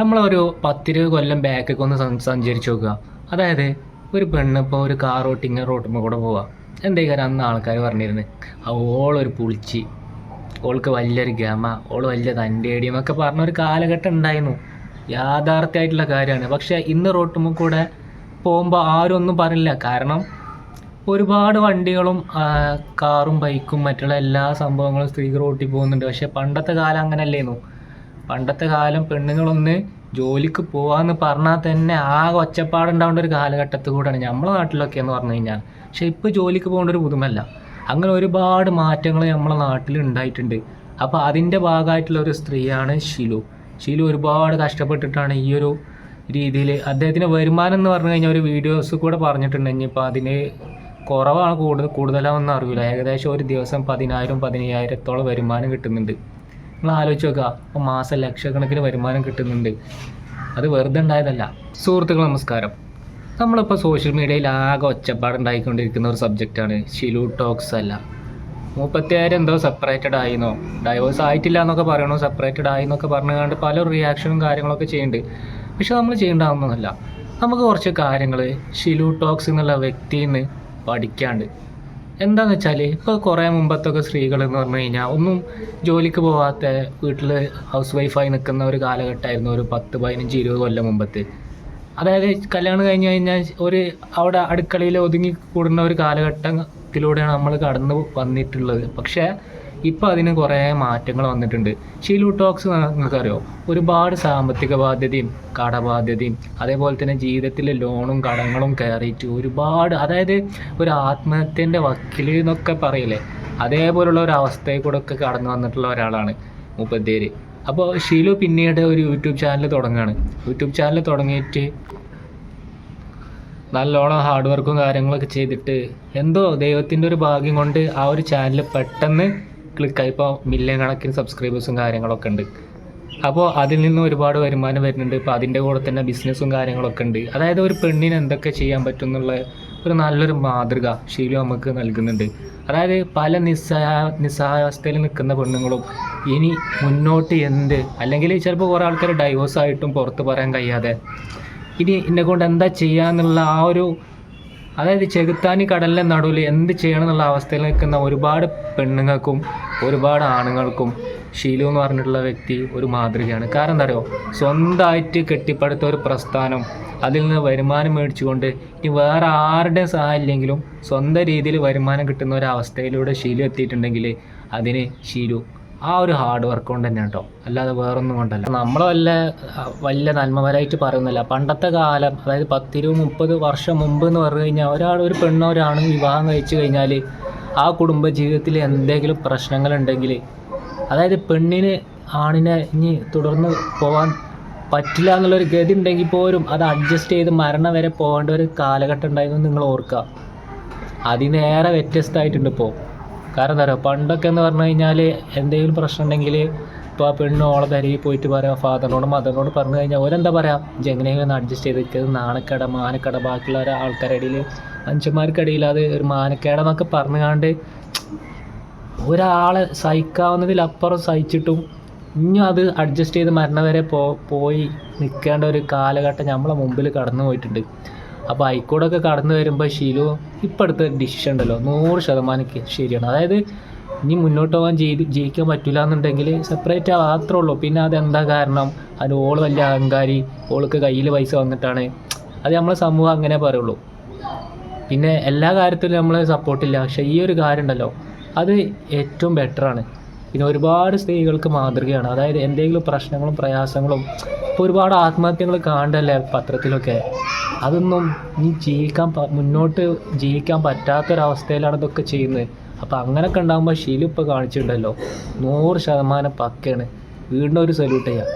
നമ്മളൊരു പത്തിരുപത് കൊല്ലം ബാക്കൊക്കെ ഒന്ന് സഞ്ചരിച്ച് നോക്കുക. അതായത് ഒരു പെണ്ണ് ഇപ്പോൾ ഒരു കാർ ഓട്ടിങ് റോട്ടുമ്പോൾ കൂടെ പോവുക എന്തേക്കാരം അന്ന് ആൾക്കാർ പറഞ്ഞിരുന്നു? അവളൊരു പുളിച്ചി. ഓൾക്ക് വലിയൊരു ഗമ ഓൾ വലിയ തന്റെടി ഒക്കെ പറഞ്ഞ ഒരു കാലഘട്ടം ഉണ്ടായിരുന്നു. യാഥാർത്ഥ്യമായിട്ടുള്ള കാര്യമാണ്. പക്ഷേ ഇന്ന് റോട്ടുമ്പോൾ കൂടെ പോകുമ്പോൾ ആരും ഒന്നും പറയില്ല കാരണം ഒരുപാട് വണ്ടികളും കാറും ബൈക്കും മറ്റുള്ള എല്ലാ സംഭവങ്ങളും സ്ത്രീകൾ ഓട്ടി പോകുന്നുണ്ട്. പക്ഷേ പണ്ടത്തെ കാലം അങ്ങനല്ലേന്നു. പണ്ടത്തെ കാലം പെണ്ണുങ്ങളൊന്ന് ജോലിക്ക് പോവാന്ന് പറഞ്ഞാൽ തന്നെ ആകെ ഒച്ചപ്പാടുണ്ടാവേണ്ട ഒരു കാലഘട്ടത്തിൽ കൂടെയാണ് നമ്മളെ നാട്ടിലൊക്കെ എന്ന് പറഞ്ഞു കഴിഞ്ഞാൽ. പക്ഷെ ഇപ്പോൾ ജോലിക്ക് പോകേണ്ട ഒരു പുതുമല്ല അങ്ങനെ ഒരുപാട് മാറ്റങ്ങൾ നമ്മളെ നാട്ടിൽ ഉണ്ടായിട്ടുണ്ട്. അപ്പോൾ അതിന്റെ ഭാഗമായിട്ടുള്ള ഒരു സ്ത്രീയാണ് ഷിലു. ഷിലു ഒരുപാട് കഷ്ടപ്പെട്ടിട്ടാണ് ഈ ഒരു രീതിയിൽ അദ്ദേഹത്തിന് വരുമാനം എന്ന് പറഞ്ഞു കഴിഞ്ഞാൽ ഒരു വീഡിയോസ് കൂടെ പറഞ്ഞിട്ടുണ്ട്. ഇപ്പോൾ അതിന് കുറവാണ് കൂടുതൽ കൂടുതലാണെന്ന് അറിയില്ല. ഏകദേശം ഒരു ദിവസം പതിനായിരം പതിനയ്യായിരത്തോളം വരുമാനം കിട്ടുന്നുണ്ട്. നിങ്ങൾ ആലോചിച്ച് നോക്കുക അപ്പോൾ മാസം ലക്ഷക്കണക്കിന് വരുമാനം കിട്ടുന്നുണ്ട്. അത് വെറുതെ ഉണ്ടായതല്ല. സുഹൃത്തുക്കൾ നമസ്കാരം. നമ്മളിപ്പോൾ സോഷ്യൽ മീഡിയയിൽ ആകെ ഒച്ചപ്പാടുണ്ടായിക്കൊണ്ടിരിക്കുന്ന ഒരു സബ്ജക്റ്റാണ് ഷിലു ടോക്സ് അല്ല. മുപ്പത്തിയായിരം എന്തോ സെപ്പറേറ്റഡ് ആയിന്നോ? ഡൈവേഴ്സ് ആയിട്ടില്ല എന്നൊക്കെ പറയണു. സെപ്പറേറ്റഡ് ആയി എന്നൊക്കെ പറഞ്ഞുകൊണ്ട് പല റിയാക്ഷനും കാര്യങ്ങളൊക്കെ ചെയ്യുന്നുണ്ട്. പക്ഷെ നമ്മൾ ചെയ്യേണ്ടാവുന്നതല്ല. നമുക്ക് കുറച്ച് കാര്യങ്ങൾ ഷിലു ടോക്സ് എന്നുള്ള വ്യക്തിയിൽ നിന്ന് പഠിക്കാണ്ട് എന്താന്ന് വെച്ചാൽ ഇപ്പോൾ കുറേ മുമ്പത്തൊക്കെ സ്ത്രീകൾ എന്ന് പറഞ്ഞു കഴിഞ്ഞാൽ ഒന്നും ജോലിക്ക് പോവാത്ത വീട്ടിൽ ഹൗസ് വൈഫായി നിൽക്കുന്ന ഒരു കാലഘട്ടമായിരുന്നു ഒരു പത്ത് പതിനഞ്ച് ഇരുപത് കൊല്ലം മുമ്പത്ത്. അതായത് കല്യാണം കഴിഞ്ഞ് കഴിഞ്ഞാൽ ഒരു അവിടെ അടുക്കളയിൽ ഒതുങ്ങി കൂടുന്ന ഒരു കാലഘട്ടത്തിലൂടെയാണ് നമ്മൾ കടന്നു വന്നിട്ടുള്ളത്. പക്ഷേ ഇപ്പോൾ അതിന് കുറേ മാറ്റങ്ങൾ വന്നിട്ടുണ്ട്. ഷീലു ടോക്സ് നിങ്ങൾക്കറിയോ? ഒരുപാട് സാമ്പത്തിക ബാധ്യതയും കടബാധ്യതയും അതേപോലെ തന്നെ ജീവിതത്തിലെ ലോണും കടങ്ങളും കയറിയിട്ട് ഒരുപാട് അതായത് ഒരു ആത്മഹത്യന്റെ വക്കീൽ എന്നൊക്കെ പറയില്ലേ? അതേപോലുള്ള ഒരു അവസ്ഥയിൽ കൂടെ ഒക്കെ കടന്നു വന്നിട്ടുള്ള ഒരാളാണ് മുപ്പത്തേര് അപ്പോൾ ഷീലു പിന്നീട് ഒരു യൂട്യൂബ് ചാനൽ തുടങ്ങുകയാണ് യൂട്യൂബ് ചാനൽ തുടങ്ങിയിട്ട് നല്ലോണം ഹാർഡ് വർക്കും കാര്യങ്ങളൊക്കെ ചെയ്തിട്ട് എന്തോ ദൈവത്തിന്റെ ഒരു ഭാഗ്യം കൊണ്ട് ആ ഒരു ചാനൽ പെട്ടെന്ന് ക്ലിക്കായി ഇപ്പോൾ മില്യൺ കണക്കിന് സബ്സ്ക്രൈബേഴ്സും കാര്യങ്ങളൊക്കെ ഉണ്ട്. അപ്പോൾ അതിൽ നിന്ന് ഒരുപാട് വരുമാനം വരുന്നുണ്ട്. ഇപ്പോൾ അതിന്റെ കൂടെ തന്നെ ബിസിനസ്സും കാര്യങ്ങളൊക്കെ ഉണ്ട്. അതായത് ഒരു പെണ്ണിന് എന്തൊക്കെ ചെയ്യാൻ പറ്റും എന്നുള്ള ഒരു നല്ലൊരു മാതൃക ശീലം നമുക്ക് നൽകുന്നുണ്ട്. അതായത് പല നിസ്സഹായ നിസ്സഹായാവസ്ഥയിൽ നിൽക്കുന്ന പെണ്ണുങ്ങളും ഇനി മുന്നോട്ട് എന്ത് അല്ലെങ്കിൽ ചിലപ്പോൾ കുറേ ആൾക്കാർ ഡൈവേഴ്സായിട്ടും പുറത്ത് പറയാൻ കഴിയാതെ ഇനി എന്നെ കൊണ്ട് എന്താ ചെയ്യാന്നുള്ള ആ ഒരു അതായത് ചെകുത്താനി കടലിന്റെ നടുവിൽ എന്ത് ചെയ്യണം എന്നുള്ള അവസ്ഥയിൽ നിൽക്കുന്ന ഒരുപാട് പെണ്ണുങ്ങൾക്കും ഒരുപാട് ആണുങ്ങൾക്കും ഷീലു എന്ന് പറഞ്ഞിട്ടുള്ള വ്യക്തി ഒരു മാതൃകയാണ്. കാരണം എന്താ പറയുക സ്വന്തമായിട്ട് കെട്ടിപ്പടുത്ത ഒരു പ്രസ്ഥാനം അതിൽ നിന്ന് വരുമാനം മേടിച്ചുകൊണ്ട് ഇനി വേറെ ആരുടെ സഹായം ഇല്ലെങ്കിലും സ്വന്തം രീതിയിൽ വരുമാനം കിട്ടുന്ന ഒരു അവസ്ഥയിലൂടെ ഷീലു എത്തിയിട്ടുണ്ടെങ്കിൽ അതിന് ഷീലു ആ ഒരു ഹാർഡ് വർക്ക് കൊണ്ട് തന്നെ കേട്ടോ. അല്ലാതെ വേറൊന്നും കൊണ്ടല്ല. നമ്മൾ വല്ല വലിയ നന്മവരായിട്ട് പറയുന്നില്ല പണ്ടത്തെ കാലം അതായത് പത്തിരുപത് മുപ്പത് വർഷം മുമ്പ് എന്ന് പറഞ്ഞു കഴിഞ്ഞാൽ ഒരാൾ ഒരു പെണ്ണോ ഒരാണും വിവാഹം കഴിച്ചു കഴിഞ്ഞാൽ ആ കുടുംബ ജീവിതത്തിൽ എന്തെങ്കിലും പ്രശ്നങ്ങളുണ്ടെങ്കിൽ അതായത് പെണ്ണിന് ആണിനെ ഇനി തുടർന്ന് പോകാൻ പറ്റില്ല എന്നുള്ളൊരു ഗതി ഉണ്ടെങ്കിൽ പോലും അത് അഡ്ജസ്റ്റ് ചെയ്ത് മരണം വരെ പോകേണ്ട ഒരു കാലഘട്ടം ഉണ്ടായിരുന്നു നിങ്ങൾ ഓർക്കുക. അതിനേറെ വ്യത്യസ്തമായിട്ടുണ്ട് ഇപ്പോൾ കാരണം എന്താ പറയുക പണ്ടൊക്കെ എന്ന് പറഞ്ഞു കഴിഞ്ഞാൽ എന്തെങ്കിലും പ്രശ്നം ഉണ്ടെങ്കിൽ ഇപ്പോൾ ആ പെണ്ണ് ഓളെ പെരയിൽ പോയിട്ട് പറയാം ഫാദറിനോട് മദറിനോട് പറഞ്ഞു കഴിഞ്ഞാൽ ഓരെന്താ പറയുക എങ്ങനെയെങ്കിലും ഒന്ന് അഡ്ജസ്റ്റ് ചെയ്ത് നിൽക്കുക ഇത് നാണക്കട മാനക്കട ബാക്കിയുള്ള ആൾക്കാരുടെ ഇടയിൽ മനുഷ്യന്മാർക്കിടയിൽ അത് ഒരു മാനക്കേടെന്നൊക്കെ പറഞ്ഞുകൊണ്ട് ഒരാളെ സഹിക്കാവുന്നതിലപ്പുറം സഹിച്ചിട്ടും ഇനിയും അത് അഡ്ജസ്റ്റ് ചെയ്ത് മരണം വരെ പോയി നിൽക്കേണ്ട ഒരു കാലഘട്ടം നമ്മളെ മുമ്പിൽ കടന്നു പോയിട്ടുണ്ട് അപ്പോൾ ഒക്കെ കടന്നു വരുമ്പോൾ ഷീലു ഇപ്പം എടുത്ത ഡിസിഷൻ ഉണ്ടല്ലോ. നൂറ് ശതമാനം ശരിയാണ്. അതായത് ഇനി മുന്നോട്ട് പോകാൻ ചെയ്ത് ജയിക്കാൻ പറ്റില്ല എന്നുണ്ടെങ്കിൽ സെപ്പറേറ്റ് മാത്രമേ ഉള്ളൂ. പിന്നെ അതെന്താ കാരണം? അത് ഓൾ വലിയ അഹങ്കാരി. ഓൾക്ക് കയ്യിൽ പൈസ വന്നിട്ടാണ്. അത് നമ്മളെ സമൂഹം അങ്ങനെ പറയുള്ളൂ. പിന്നെ എല്ലാ കാര്യത്തിലും നമ്മൾ സപ്പോർട്ടില്ല പക്ഷേ ഈ ഒരു കാര്യം ഉണ്ടല്ലോ. അത് ഏറ്റവും ബെറ്ററാണ് പിന്നെ ഒരുപാട് സ്ത്രീകൾക്ക് മാതൃകയാണ്. അതായത് എന്തെങ്കിലും പ്രശ്നങ്ങളും പ്രയാസങ്ങളും ഇപ്പോൾ ഒരുപാട് ആത്മഹത്യകൾ കാണണ്ടല്ലേ പത്രത്തിലൊക്കെ. അതൊന്നും നീ ജീവിക്കാൻ മുന്നോട്ട് ജീവിക്കാൻ പറ്റാത്തൊരവസ്ഥയിലാണ് ഇതൊക്കെ ചെയ്യുന്നത്. അപ്പോൾ അങ്ങനെയൊക്കെ ഉണ്ടാകുമ്പോൾ ശീലിപ്പോൾ കാണിച്ചിട്ടുണ്ടല്ലോ. നൂറ് ശതമാനം പക്കയാണ്. വീണ്ടും ഒരു സല്യൂട്ട് ചെയ്യാം.